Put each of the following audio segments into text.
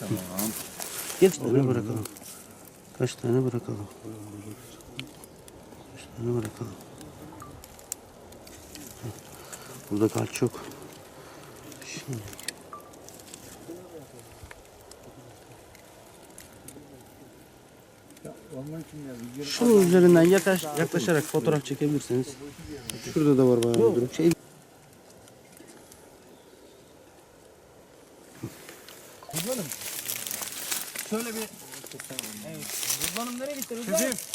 Tamam. Kaç tane bırakalım? Kaç tane bırakalım? Kaç tane bırakalım? Burada kaç çok. Şimdi. Şunun üzerinden yaklaş, yaklaşarak fotoğraf çekebilirseniz. Şurada da var bayağı bir durum. Şey,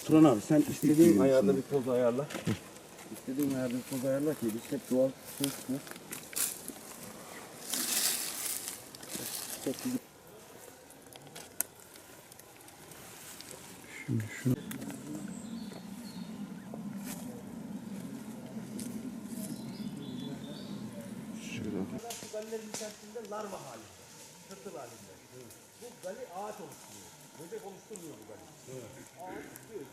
Turan abi sen istediğin ayarda bir poz ayarla. İstediğin ayarda bir poz ayarla ki biz hep doğal ses bu. Şimdi şunu Böcek oluşturmuyor bu gali. Ağaç tutuyor.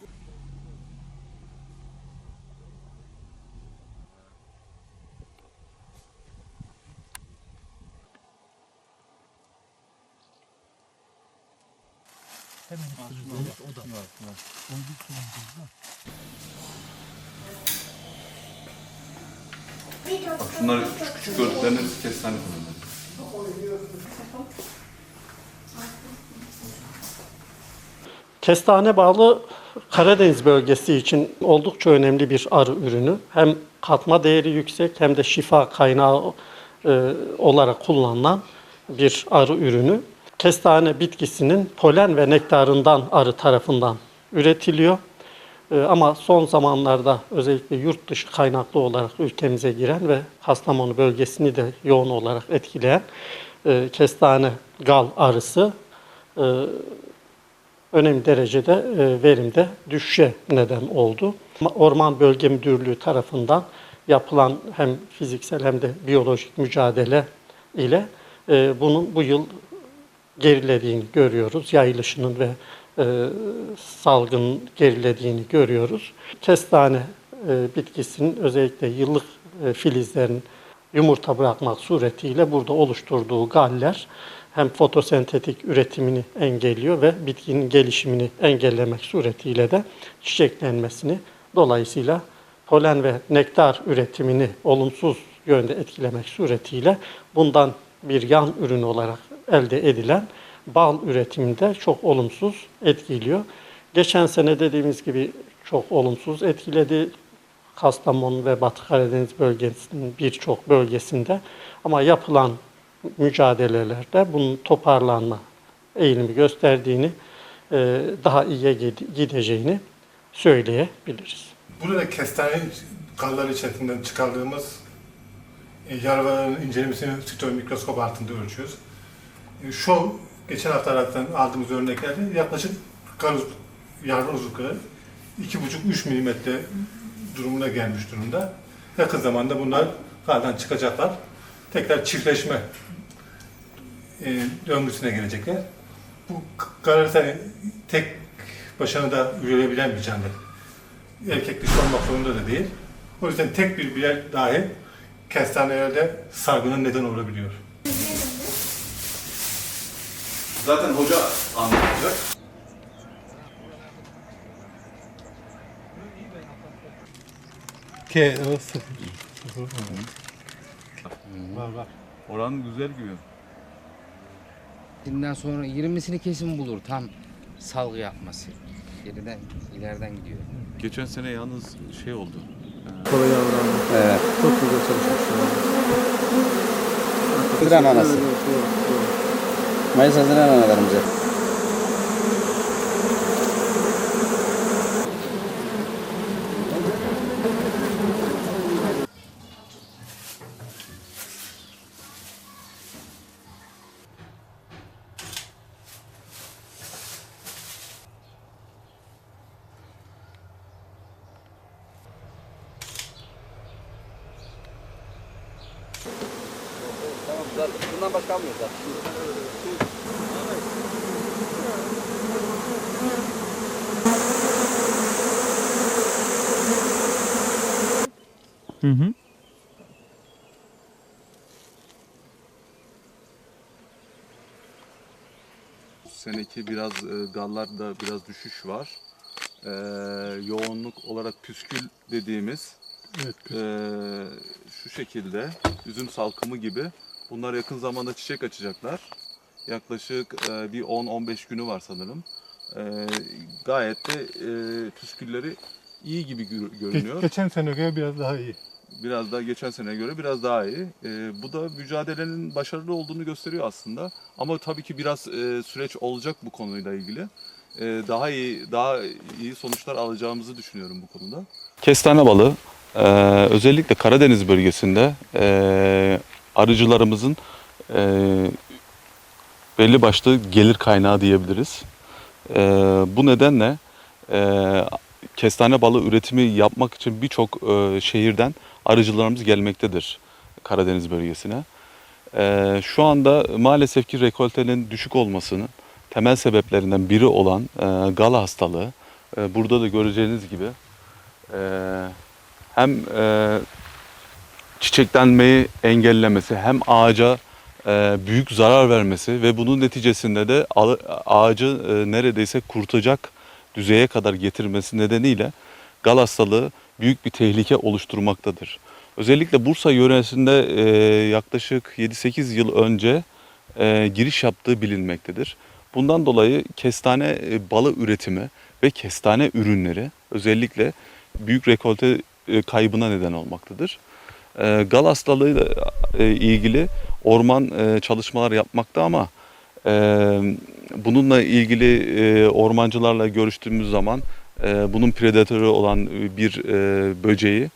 Bak şunlar küçük küçük gördüklerinin hepsi kestane konuları. Kestane bağlı Karadeniz bölgesi için oldukça önemli bir arı ürünü. Hem katma değeri yüksek hem de şifa kaynağı e, olarak kullanılan bir arı ürünü. Kestane bitkisinin polen ve nektarından arı tarafından üretiliyor. E, ama son zamanlarda özellikle yurt dışı kaynaklı olarak ülkemize giren ve Kastamonu bölgesini de yoğun olarak etkileyen e, kestane gal arısı e, önemli derecede e, verimde düşüşe neden oldu. Orman Bölge Müdürlüğü tarafından yapılan hem fiziksel hem de biyolojik mücadele ile e, bunun bu yıl gerilediğini görüyoruz. Yayılışının ve e, salgının gerilediğini görüyoruz. Kestane e, bitkisinin özellikle yıllık filizlerin yumurta bırakmak suretiyle burada oluşturduğu galler hem fotosentetik üretimini engelliyor ve bitkinin gelişimini engellemek suretiyle de çiçeklenmesini dolayısıyla polen ve nektar üretimini olumsuz yönde etkilemek suretiyle bundan bir yan ürün olarak elde edilen bal üretiminde çok olumsuz etkiliyor. Geçen sene dediğimiz gibi çok olumsuz etkiledi. Kastamonu ve Batı Karadeniz bölgesinin birçok bölgesinde ama yapılan mücadelelerde bunun toparlanma eğilimi gösterdiğini, e, daha iyiye gide- gideceğini söyleyebiliriz. Burada da kestane kalları içerisinden çıkardığımız e, yarvaların incelemesini sitol mikroskop altında ölçüyoruz. E, Şu geçen haftalardan aldığımız örneklerde yaklaşık karuz yarva uzunlukları 2,5-3 milimetre durumuna gelmiş durumda. Yakın zamanda bunlar kaldan çıkacaklar. Tekrar çiftleşme e, döngüsüne gelecekler. Bu kararı tek başına da üreyebilen bir canlı erkek dişi olmak zorunda da değil. O yüzden tek bir birer dahi kestanelerde sargının neden olabiliyor. Zaten hoca anlatacak. Var var. Oran güzel gibi. Bundan sonra 20'sini kesin bulur tam salgı yapması. Geriden ileriden gidiyor. Geçen sene yalnız şey oldu. Evet. Çok güzel çalışmışsın. Haziran anası. Mayıs Haziran Bundan başka almıyoruz zaten. seneki biraz e, gallarda biraz düşüş var. E, yoğunluk olarak püskül dediğimiz Evet. e, şu şekilde üzüm salkımı gibi bunlar yakın zamanda çiçek açacaklar. Yaklaşık e, bir 10-15 günü var sanırım. E, gayet de e, püskülleri iyi gibi gör- Ge- görünüyor. geçen sene göre biraz daha iyi. Biraz daha geçen seneye göre biraz daha iyi. E, bu da mücadelenin başarılı olduğunu gösteriyor aslında. Ama tabii ki biraz e, süreç olacak bu konuyla ilgili. E, daha iyi daha iyi sonuçlar alacağımızı düşünüyorum bu konuda. Kestane balığı e, özellikle Karadeniz bölgesinde e, arıcılarımızın e, belli başlı gelir kaynağı diyebiliriz. E, bu nedenle e, kestane balığı üretimi yapmak için birçok e, şehirden arıcılarımız gelmektedir Karadeniz bölgesine. E, şu anda maalesef ki rekoltenin düşük olmasının temel sebeplerinden biri olan e, gala hastalığı. E, burada da göreceğiniz gibi e, hem e, çiçeklenmeyi engellemesi hem ağaca e, büyük zarar vermesi ve bunun neticesinde de ağacı e, neredeyse kurtacak düzeye kadar getirmesi nedeniyle gal hastalığı büyük bir tehlike oluşturmaktadır. Özellikle Bursa yöresinde e, yaklaşık 7-8 yıl önce giriş yaptığı bilinmektedir. Bundan dolayı kestane balı üretimi ve kestane ürünleri özellikle büyük rekolte kaybına neden olmaktadır. E, gal hastalığıyla e, ilgili orman e, çalışmalar yapmakta ama e, bununla ilgili ormancılarla görüştüğümüz zaman bunun predatörü olan bir böceği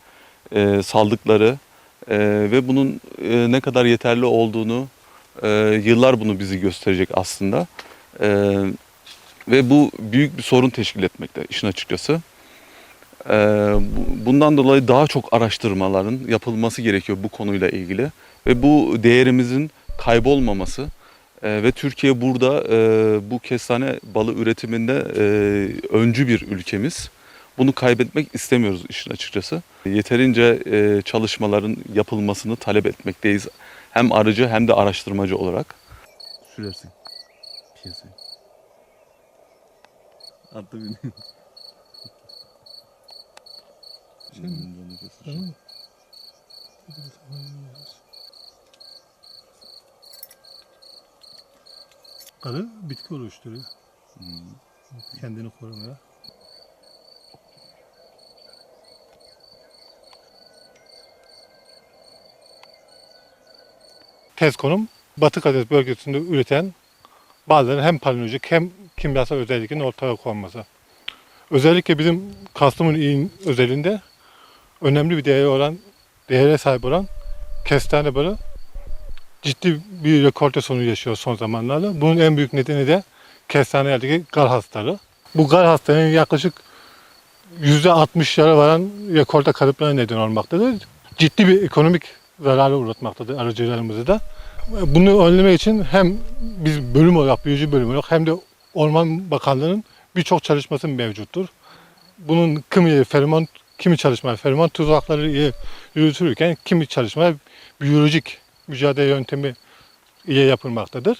saldıkları ve bunun ne kadar yeterli olduğunu yıllar bunu bizi gösterecek aslında. Ve bu büyük bir sorun teşkil etmekte işin açıkçası. E, bu- bundan dolayı daha çok araştırmaların yapılması gerekiyor bu konuyla ilgili ve bu değerimizin kaybolmaması e, ve Türkiye burada e, bu kestane balı üretiminde e, öncü bir ülkemiz. Bunu kaybetmek istemiyoruz işin açıkçası. Yeterince çalışmaların yapılmasını talep etmekteyiz. Hem arıcı hem de araştırmacı olarak. Sürersin. Piyasayı. Attı beni. Arı bitki oluşturuyor. Kendini korumaya. Tez konum Batı Karadeniz bölgesinde üreten bazıları hem palyolojik hem kimyasal özelliklerin ortaya konması. Özellikle bizim Kastamonu özelinde önemli bir değeri olan, değere sahip olan kestane balı ciddi bir rekolte sonu yaşıyor son zamanlarda. Bunun en büyük nedeni de kestanelerdeki gal hastalığı. Bu gal hastalığının yaklaşık %60'lara varan rekolte kayıplarına neden olmaktadır. Ciddi bir ekonomik zararı uğratmaktadır arıcılarımızı da. Bunu önlemek için hem biz bölüm olarak, biyoloji bölümü olarak hem de Orman Bakanlığı'nın birçok çalışması mevcuttur. Bunun kimi feromon, kimi çalışmalar feromon tuzakları yürütülürken kimi çalışmalar biyolojik mücadele yöntemi ile yapılmaktadır.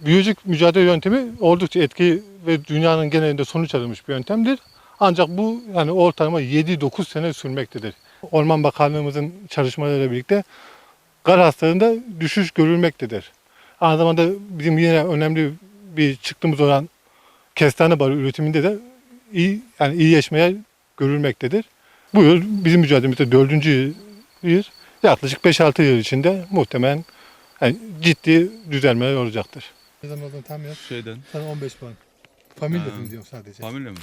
Biyolojik mücadele yöntemi oldukça etkili ve dünyanın genelinde sonuç alınmış bir yöntemdir. Ancak bu yani ortalama 7-9 sene sürmektedir. Orman Bakanlığımızın çalışmalarıyla birlikte gar hastalığında düşüş görülmektedir. Aynı zamanda bizim yine önemli bir çıktığımız olan kestane barı üretiminde de iyi yani iyileşmeye görülmektedir. Bu yıl bizim mücadelemizde dördüncü yıl yaklaşık 5-6 yıl içinde muhtemelen yani ciddi düzelmeler olacaktır. Ne zaman olduğunu tam yaz. Şeyden. Sana 15 puan. Familyasın Ha. diyorum sadece. Familya mı?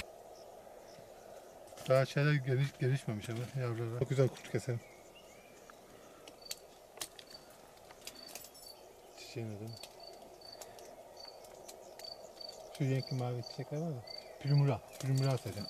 Daha şeyler geliş, gelişmemiş ama yavrular. Çok güzel kurt keselim. Çiçeğin adı. Şu renkli mavi çiçekler var ya. Primula. Primula seçelim.